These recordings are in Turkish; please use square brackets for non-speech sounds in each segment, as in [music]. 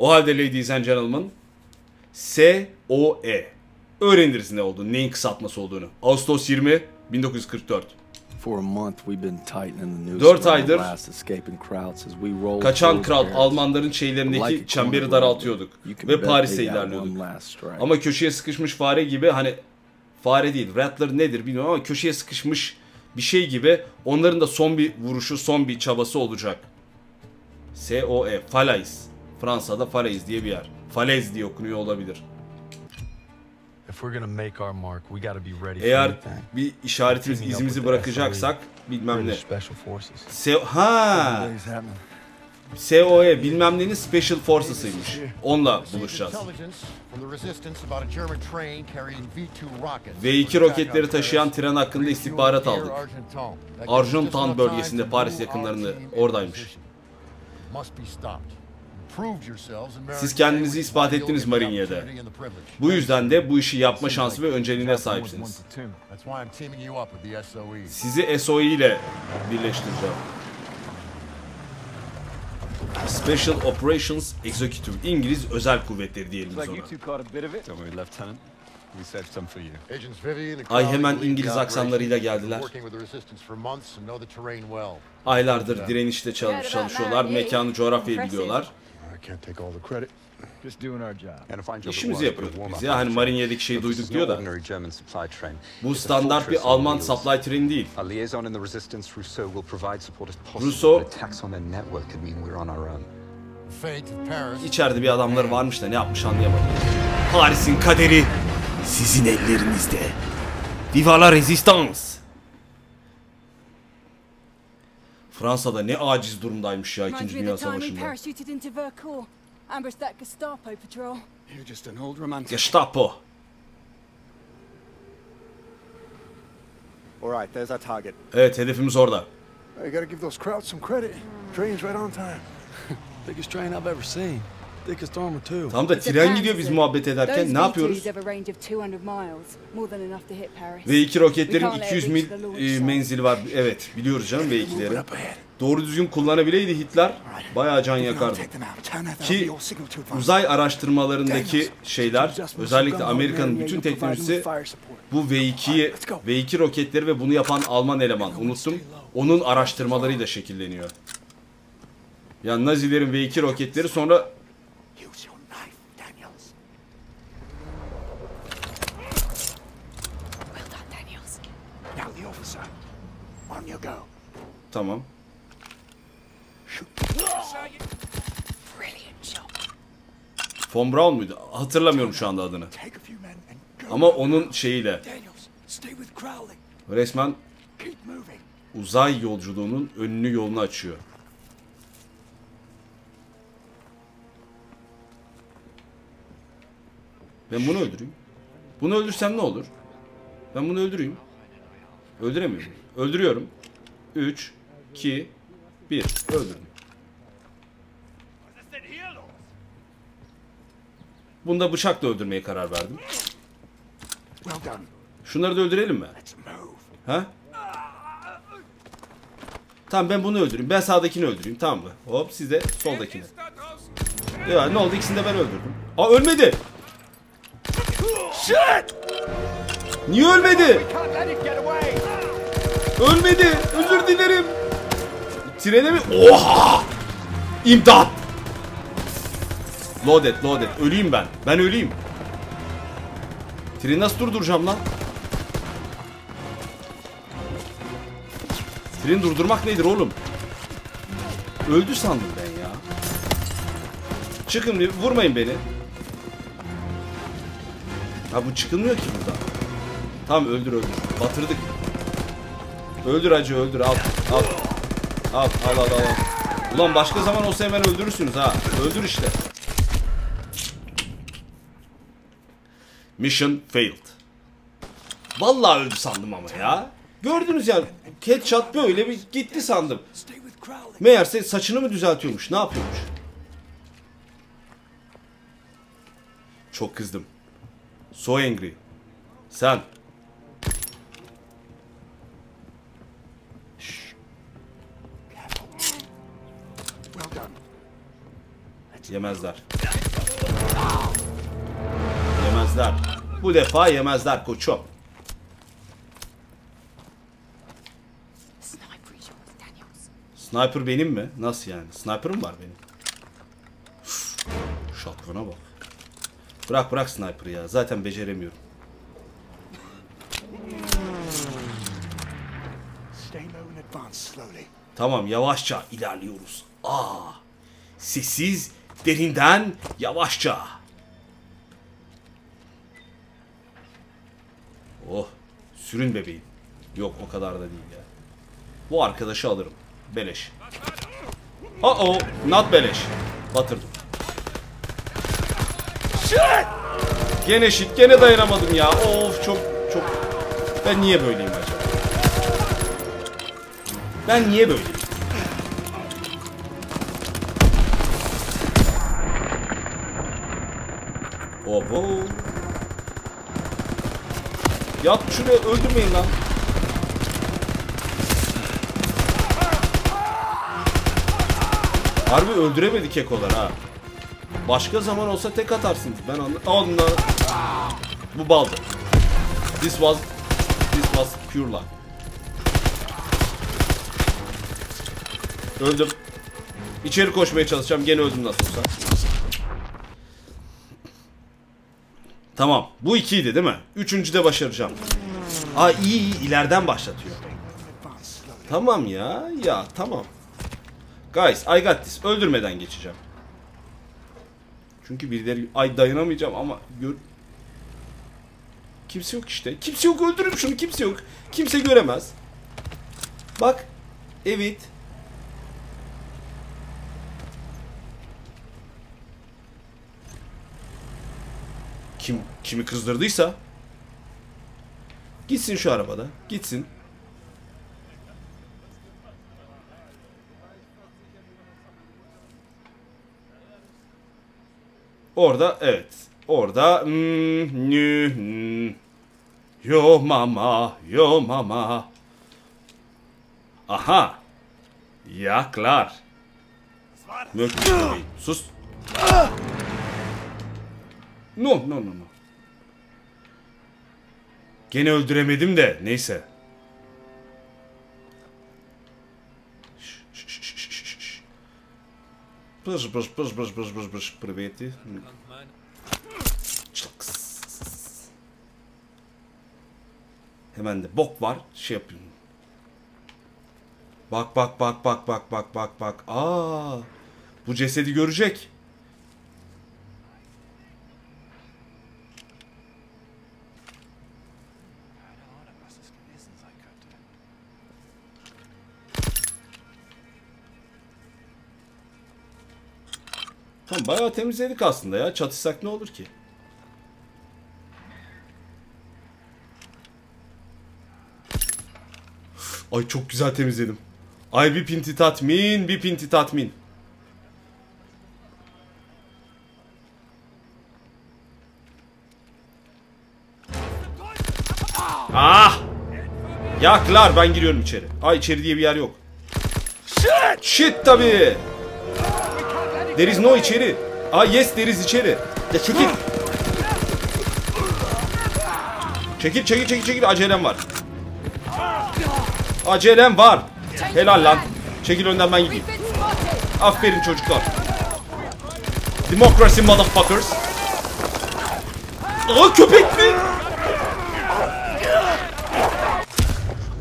O halde ladies and gentlemen SOE. Öğreniriz ne olduğunu, neyin kısaltması olduğunu. Ağustos 20 1944. For a month we've been tightening the around the aydır Kaçan barrels. Almanların şeylerindeki çemberi daraltıyorduk. Ve Paris'e ilerliyorduk. Ama köşeye sıkışmış fare gibi hani fare değil. Rattler nedir bilmiyorum ama köşeye sıkışmış bir şey gibi onların da son bir vuruşu, son bir çabası olacak. SOE, Falais. Fransa'da Falais diye bir yer. Falez diye okunuyor olabilir. If we're gonna make our mark, we gotta be ready for Eğer bir işaretimiz, izimizi bırakacaksak bilmem ne. Se ha? SOE bilmem nenin Special Forces'ıymış. Onunla buluşacağız. Intelligence from the resistance about a German train carrying V2 rockets. V2 roketleri taşıyan tren hakkında istihbarat aldık. Argentan bölgesinde Paris yakınlarında oradaymış. Siz kendinizi ispat ettiniz Mariniye'de. Bu yüzden de bu işi yapma şansı ve önceliğine sahipsiniz. Sizi SOE ile birleştireceğim. Special Operations Executive. İngiliz Özel Kuvvetleri diyelim ona. Don't worry, Lieutenant. We saved some for you. Ay hemen İngiliz aksanlarıyla geldiler. Aylardır direnişte çalış çalışıyorlar. Mekanı, coğrafyayı biliyorlar. Can't take all the credit. Just doing our job. And if I enjoy İşimizi yapıyorduk biz ya. Hani Mariniye'deki şeyi duyduk diyor da. train. Bu standart bir Alman supply treni değil. Our liaison in the resistance, Rousseau, will provide support as possible. Rousseau- but attacks on their network could mean we're on our own. İçeride bir adamları varmış da ne yapmış anlayamadım. Paris'in kaderi sizin ellerinizde. Viva la resistance. Fransa'da ne aciz durumdaymış ya Reminds 2. me Dünya of the time we Savaşı'nda. parachuted into Vercors, ambushed that Gestapo patrol. You're just an old romantic. Gestapo. All right, there's our target. Evet hedefimiz orada. I gotta give those crowds some credit. Train's right on time. [laughs] Biggest train I've ever seen. Tam da tren gidiyor biz muhabbet ederken ne yapıyoruz? have a range of 200 miles, more than enough to hit Paris. V2 roketlerin 200 mil e, menzili var. Evet biliyoruz canım V2'leri. Doğru düzgün kullanabileydi Hitler bayağı can yakardı. Ki uzay araştırmalarındaki şeyler özellikle Amerika'nın bütün teknolojisi bu V2'yi V2 roketleri ve bunu yapan Alman eleman unuttum. Onun araştırmalarıyla şekilleniyor. Yani Nazilerin V2 roketleri sonra Use your knife, Daniels. Well done, Daniels. Now the officer. On you go. tamam. Von Braun muydu? Hatırlamıyorum şu anda adını. Ama onun şeyiyle resmen uzay yolculuğunun önünü yolunu açıyor. Ben bunu öldüreyim. Bunu öldürsem ne olur? Ben bunu öldüreyim. Öldüremiyorum. Öldürüyorum. 3, 2, 1. Öldürdüm. Bunu da bıçakla öldürmeye karar verdim. Şunları da öldürelim mi? Ha? Tamam ben bunu öldüreyim. Ben sağdakini öldüreyim tamam mı? Hop siz de soldakini. Ya ne oldu ikisini de ben öldürdüm. Aa ölmedi. Shit! Niye ölmedi? Ölmedi. Özür dilerim. Trene mi? Oha! İmdat! Load et, load et. Öleyim ben. Ben öleyim. Treni nasıl durduracağım lan? Treni durdurmak nedir oğlum? Öldü sandım ben ya. Çıkın vurmayın beni. Ha bu çıkılmıyor ki burada. Tamam öldür öldür. Batırdık. Öldür acı öldür al. Al. Al al al al. Ulan başka zaman olsa hemen öldürürsünüz ha. Öldür işte. Mission failed. Vallahi öldü sandım ama ya. Gördünüz ya. Headshot böyle bir gitti sandım. Meğerse saçını mı düzeltiyormuş? Ne yapıyormuş? Çok kızdım. So angry. Sen. Yemezler. Yemezler. Bu defa yemezler koçum. Sniper benim mi? Nasıl yani? Sniper'ım var benim. Shotgun'a bak. Bırak bırak sniper'ı ya. Zaten beceremiyorum. Tamam yavaşça ilerliyoruz. Aa, sessiz, derinden, yavaşça. Oh, sürün bebeğim. Yok o kadar da değil ya. Bu arkadaşı alırım. Beleş. Uh oh, not beleş. Batırdım. Shit! Gene shit, gene dayanamadım ya. Of çok çok. Ben niye böyleyim acaba? Ben niye böyleyim? Oho. Yat şuraya öldürmeyin lan. Harbi öldüremedi kekolar ha. Başka zaman olsa tek atarsınız. Ben. Anla. Bu baldı. This was... This was pure luck. Öldüm. İçeri koşmaya çalışacağım. Gene öldüm nasıl olsa. Tamam. Bu ikiydi değil mi? Üçüncüde başaracağım. Aa iyi iyi. ileriden başlatıyor. Tamam ya. Ya tamam. Guys I got this. Öldürmeden geçeceğim. Çünkü birileri... Ay dayanamayacağım ama... Gör... Kimse yok işte. Kimse yok öldürün şunu. Kimse yok. Kimse göremez. Bak. Evet. Kim kimi kızdırdıysa gitsin şu arabada. Gitsin. Orada evet. Orada hmm, hmm. Yo mama, yo mama. Aha. Yaklar. Bebeğim. Sus. No, no, no, no. Gene öldüremedim de neyse. Şş, şş, şş, şş, şş, şş. Pış pış pış pış pış pış pış Привет. Çaks. Hemen de bok var. Şey yapayım. Bak bak bak bak bak bak bak bak. Aa! Bu cesedi görecek. Tamam bayağı temizledik aslında ya. Çatışsak ne olur ki? Ay çok güzel temizledim. Ay bir pinti tatmin, bir pinti tatmin. Ah! Yaklar ben giriyorum içeri. Ay içeri diye bir yer yok. Shit! Shit tabii. There is no içeri. Ah yes there is içeri. Ya çekil. Çekil çekil çekil çekil acelem var. Acelem var. Helal lan. Çekil önden ben gideyim. Aferin çocuklar. Democracy motherfuckers. Aa köpek mi?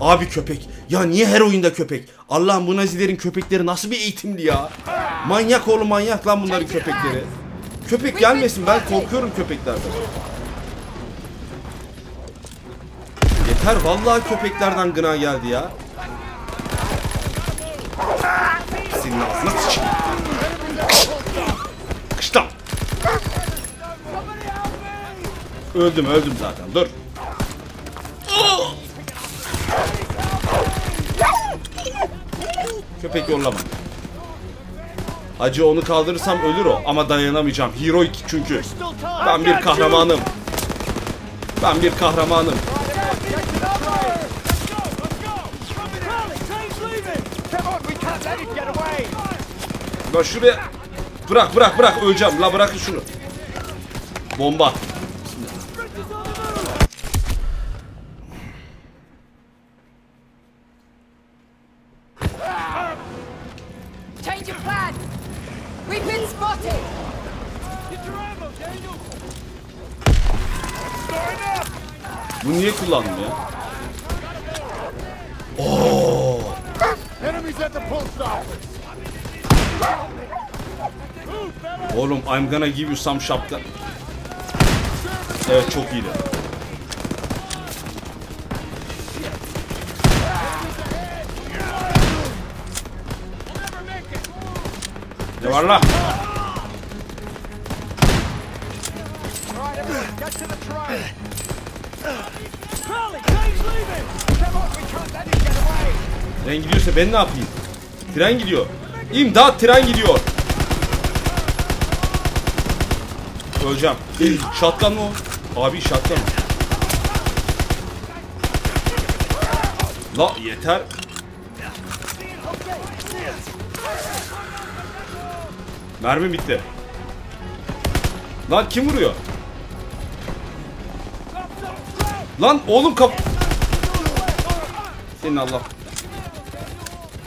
Abi köpek. Ya niye her oyunda köpek? Allah'ım bu nazilerin köpekleri nasıl bir eğitimli ya? Manyak oğlu manyak lan bunların köpekleri. Köpek gelmesin ben korkuyorum köpeklerden. Yeter vallahi köpeklerden gına geldi ya. Senin ağzına sıçayım. Kıştam. Öldüm öldüm zaten dur. Köpek yollama. Hacı onu kaldırırsam ölür o ama dayanamayacağım. Heroik çünkü. Ben bir kahramanım. Ben bir kahramanım. Lan şuraya. Bırak bırak bırak öleceğim. La bırakın şunu. Bomba. Change of plan! We've been spotted! Bu niye kullandım ya? Enemies at the post office. Oğlum I'm gonna give you some shotgun. Evet çok iyiydi. Ne var la? Tren gidiyorsa ben ne yapayım? Tren gidiyor. İmdat tren gidiyor. Öleceğim. Şatkan mı o? Abi şatkan. La yeter. Mermi bitti. Lan kim vuruyor? Lan oğlum kap... Senin Allah.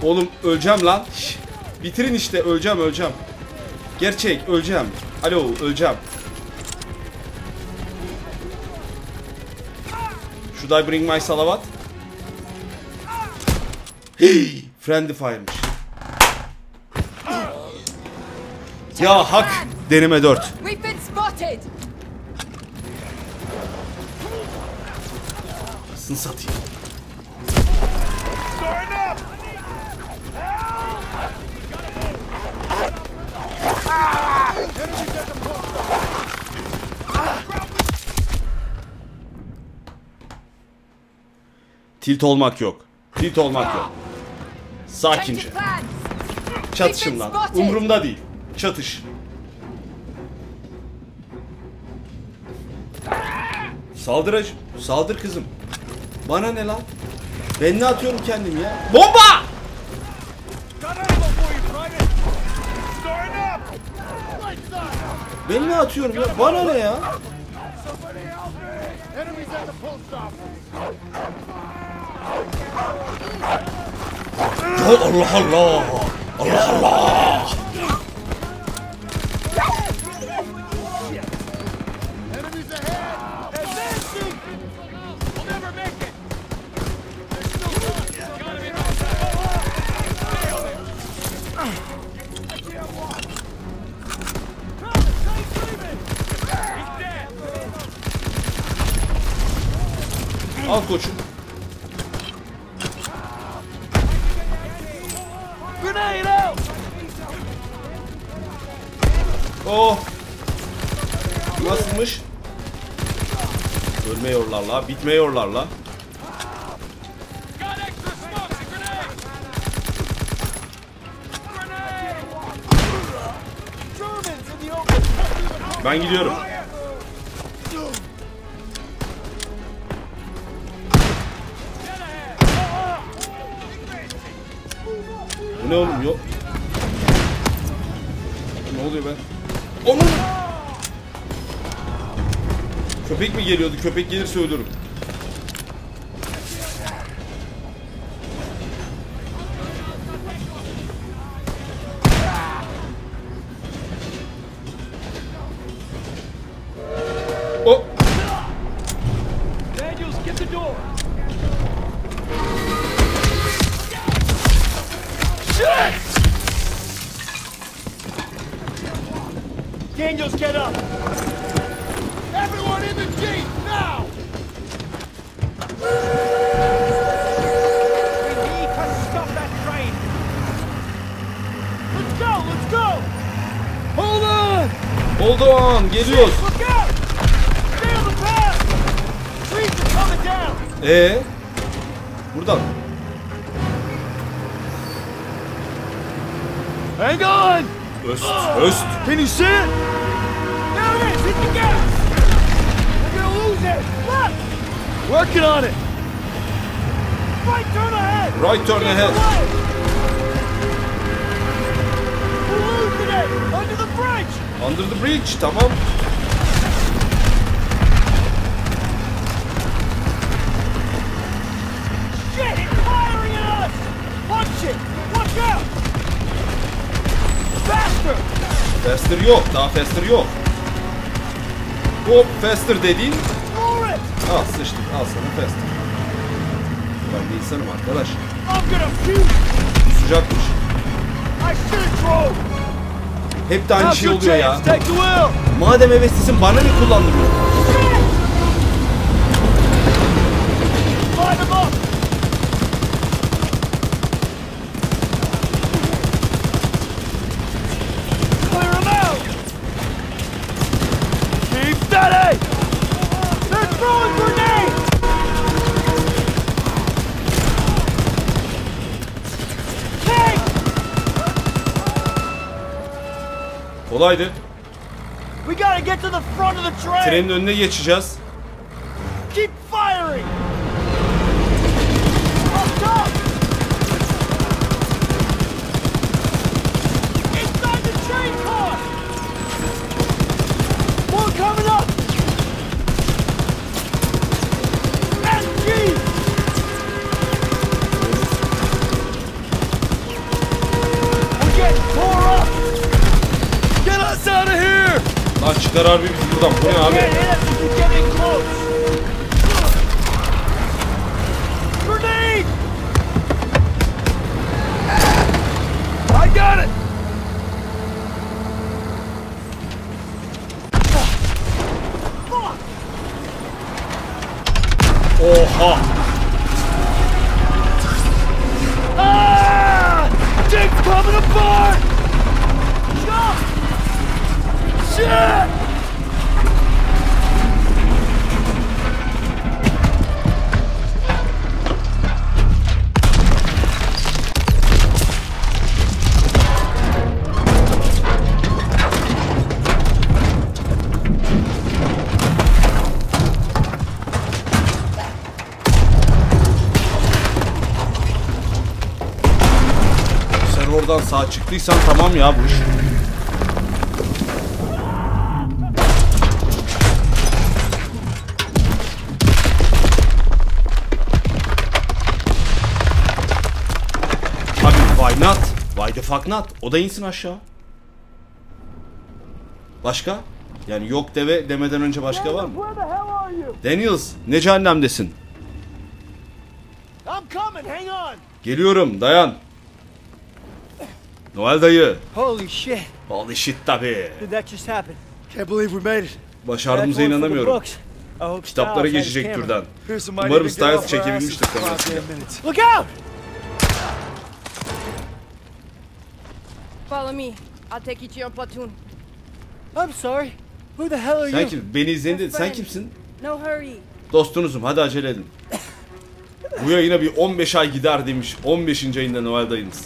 Oğlum öleceğim lan. Şş, Bitirin işte öleceğim öleceğim. Gerçek öleceğim. Alo öleceğim. Should I bring my salavat? Hey, friendly fire'mış. Ya hak deneme 4. We've been spotted! Sın satayım. Tilt olmak yok. Tilt olmak yok. Sakince. Çatışın lan. Umurumda değil. Çatış. Saldır. Saldır kızım. Bana ne lan? Ben ne atıyorum kendim ya? Bomba! Ben ne atıyorum ya? Bana ne ya? Ya Allah Allah! Allah Allah! Al koçum. Oh! Nasılmış? Ölmüyorlar la, bitmiyorlar la. Ben gidiyorum. Ne oğlum yok. Ne oluyor be? Onun! Köpek mi geliyordu? Köpek gelirse ölürüm. Ee? Buradan. Hang on! Öst. Öst. Can you see it? There it is! Hit the gas! We're gonna lose it! Look! Working on it! Right turn ahead! Right turn ahead. We're losing Okay, under the bridge! Under the bridge tamam. Faster yok. Daha faster yok. Hop faster dediğin. Al sıçtık. Al sana faster. Ben bir insanım arkadaş. Sıcakmış. Hep de aynı şey oluyor ya. Madem heveslisin bana ne kullandırıyor? Train! Trenin önüne geçeceğiz. Keep firing! Lan çıkar harbi bizi buradan. Bu ne abi? Can't hit us if we get in close! Grenade! I got it! Fuck! Oha. Ah! Thing's coming apart! Jump! Shit! Sağ çıktıysan tamam ya bu iş. Abi why not? Why the fuck not? O da insin aşağı. Başka? Yani yok deve demeden önce başka var mı? Daniels ne cehennemdesin? Geliyorum dayan. Noel dayı. Holy shit, Holy shit tabi. did that just happen? Can't believe we made it. Başardığımıza inanamıyorum. books. I hope Kitaplara geçecek türden. Umarım Styles çekebilmiştir kamerasıyla. Look out! Follow me. I'll take you to your platoon. I'm sorry. Who the hell are Sen you? kim? Beni izleyin dedi. Sen kimsin? No hurry. Dostunuzum. Hadi acele edin. Bu yayına bir 15 ay gider demiş. 15. ayında Noel dayınız.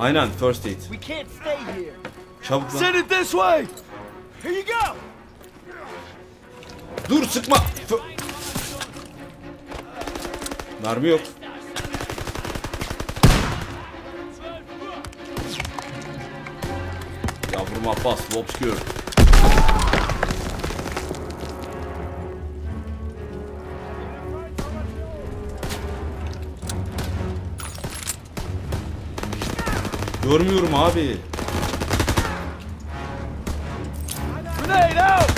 Aynen first aid. We can't stay here. Çabuk lan. Send it this way! Here you go. Dur sıkma. Fö- Mermi yok. Yavrum Abbas, Lobskör. Görmüyorum abi. Grenade out!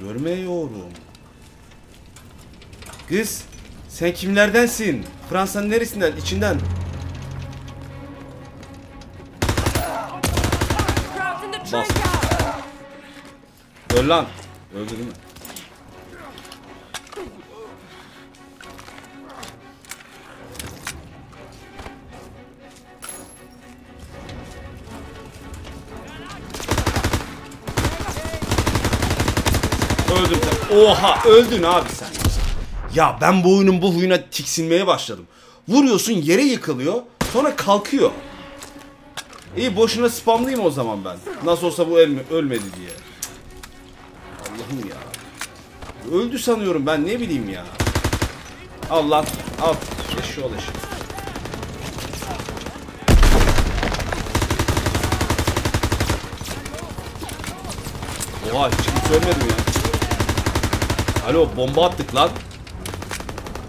Görmüyorum. Kız, sen kimlerdensin? Fransa'nın neresinden? İçinden. Bas. Öl lan. Öldü değil mi? Öldüm sen. Oha öldün abi sen. Ya ben bu oyunun bu huyuna tiksinmeye başladım. Vuruyorsun yere yıkılıyor sonra kalkıyor. İyi boşuna spamlayayım o zaman ben. Nasıl olsa bu ölme, ölmedi diye. Allah'ım ya. Öldü sanıyorum ben ne bileyim ya. Al lan al. Eşi ol eşi. Oha hiç kimse ölmedi mi ya? Alo bomba attık lan.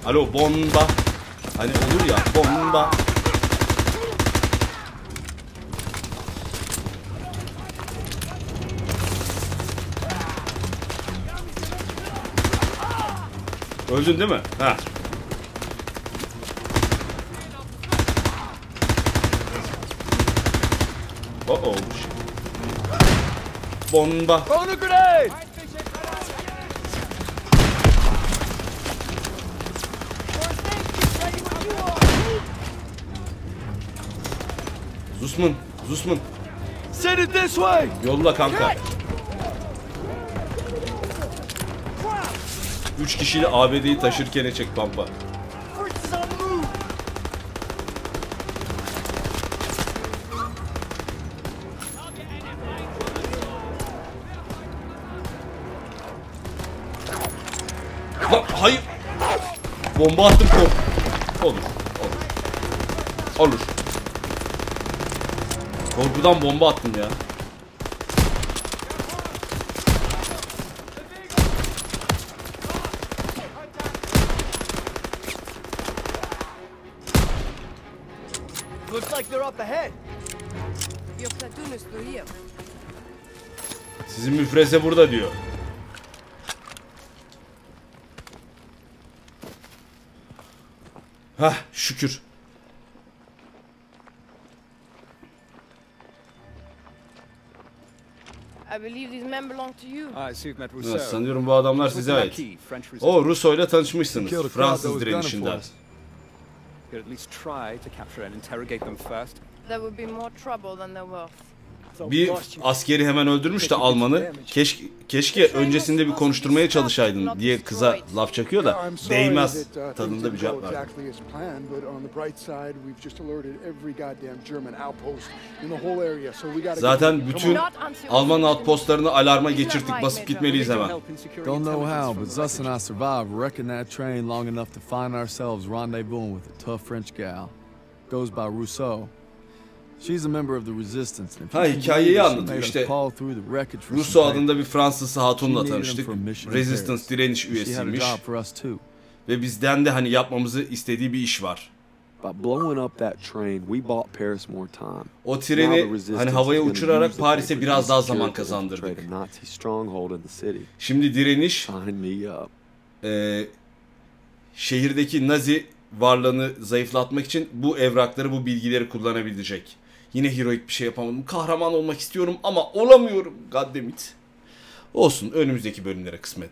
Alo bomba. Hani olur ya bomba. Öldün değil mi? Ha. Oh oh. Bomba. Throwing a grenade! Zusmun. Zusmun. Send it this way! Yolla kanka. Üç kişiyle ABD'yi taşırken çek pampa. Lan hayır. Bomba attım. Olur. Olur. Korkudan bomba attım ya. Looks like they're up ahead. Your platoon is through here. Sizin müfreze burada diyor. Hah şükür. I believe these men belong to you. I see you've met Ha, Rousseau. sanıyorum bu adamlar size ait. Marquis, French resistance. O Russo ile tanışmışsınız. Fransız direnişinden. at least try to capture and interrogate them first. There would be more trouble than they're worth. Bir askeri hemen öldürmüş de Almanı. Keşke, keşke öncesinde bir konuşturmaya çalışaydın diye kıza laf çakıyor da değmez uh, tadında bir cevap verdi. Zaten bütün Alman outpostlarını alarma geçirttik. Basıp gitmeliyiz hemen. Don't know how, but Zus and I survived wrecking that train long enough to find ourselves rendezvousing with a tough French gal. Goes by Rousseau. She's a member of the resistance. and if Ha, hikayeyi anlatıyor işte. Russo adında bir Fransız hatunla tanıştık. Resistance direniş üyesiymiş. Ve bizden de hani yapmamızı istediği bir iş var. O treni hani havaya uçurarak Paris'e biraz daha zaman kazandırdık. Şimdi direniş Sign me up. e, şehirdeki Nazi varlığını zayıflatmak için bu evrakları, bu bilgileri kullanabilecek. Yine heroik bir şey yapamadım. Kahraman olmak istiyorum ama olamıyorum. Goddammit. Olsun önümüzdeki bölümlere kısmet.